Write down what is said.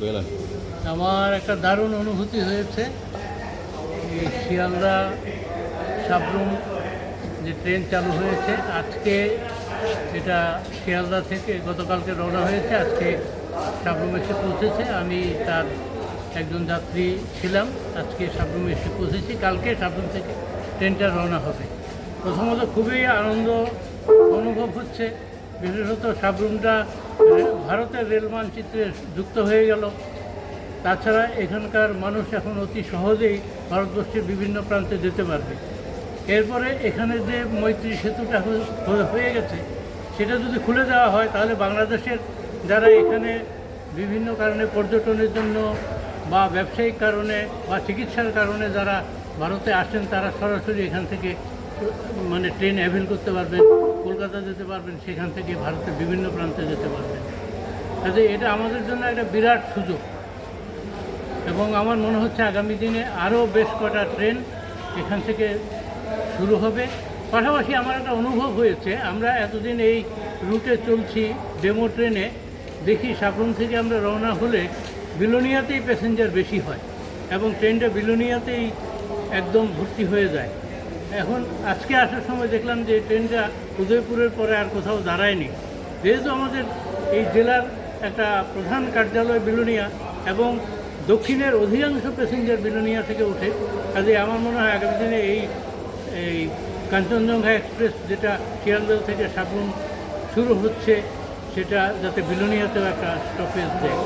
পেলেন আমার একটা দারুণ অনুভূতি হয়েছে। এই শিয়ালদা সাবরুম যে ট্রেন চালু হয়েছে, আজকে এটা শিয়ালদা থেকে গতকালকে রওনা হয়েছে, আজকে সাবরুম এসে পৌঁছেছে। আমি তার একজন যাত্রী ছিলাম, আজকে সাবরুম এসে পৌঁছেছি। কালকে সাবরুম থেকে ট্রেনটা রওনা হবে। প্রথমত খুবই আনন্দ অনুভব হচ্ছে। বিশেষত সাবরুমটা ভারতের রেল মানচিত্রে যুক্ত হয়ে গেল। তাছাড়া এখানকার মানুষ এখন অতি সহজেই ভারতবর্ষের বিভিন্ন প্রান্তে যেতে পারবে। এরপরে এখানে যে মৈত্রী সেতুটা হয়ে- গেছে, সেটা যদি খুলে দেওয়া হয়, তাহলে বাংলাদেশের যারা এখানে বিভিন্ন কারণে পর্যটনের জন্য বা ব্যবসায়িক কারণে বা চিকিৎসার কারণে যারা ভারতে আসেন, তারা সরাসরি এখান থেকে মানে ট্রেন অ্যাভেল করতে পারবেন, কলকাতা যেতে পারবেন, সেখান থেকে ভারতের বিভিন্ন প্রান্তে যেতে পারবেন। কাজে এটা আমাদের জন্য একটা বিরাট সুযোগ। এবং আমার মনে হচ্ছে আগামী দিনে আরও বেশ কটা ট্রেন এখান থেকে শুরু হবে। পাশাপাশি আমার একটা অনুভব হয়েছে, আমরা এতদিন এই রুটে চলছি ডেমো ট্রেনে, দেখি সাবরুম থেকে আমরা রওনা হলে বিলোনিয়াতেই প্যাসেঞ্জার বেশি হয় এবং ট্রেনটা বিলোনিয়াতেই একদম ভর্তি হয়ে যায়। এখন আজকে আসার সময় দেখলাম যে ট্রেনটা উদয়পুরের পরে আর কোথাও দাঁড়ায়নি। যেহেতু আমাদের এই জেলার একটা প্রধান কার্যালয় বিলোনিয়া এবং দক্ষিণের অধিকাংশ প্যাসেঞ্জার বিলোনিয়া থেকে ওঠে। কাজে আমার মনে হয় আগামী দিনে এই এই কাঞ্চনজঙ্ঘা এক্সপ্রেস যেটা শিয়ালদহ থেকে সাবুন শুরু হচ্ছে, সেটা যাতে বিলোনিয়াতেও একটা স্টপেজ দেয়।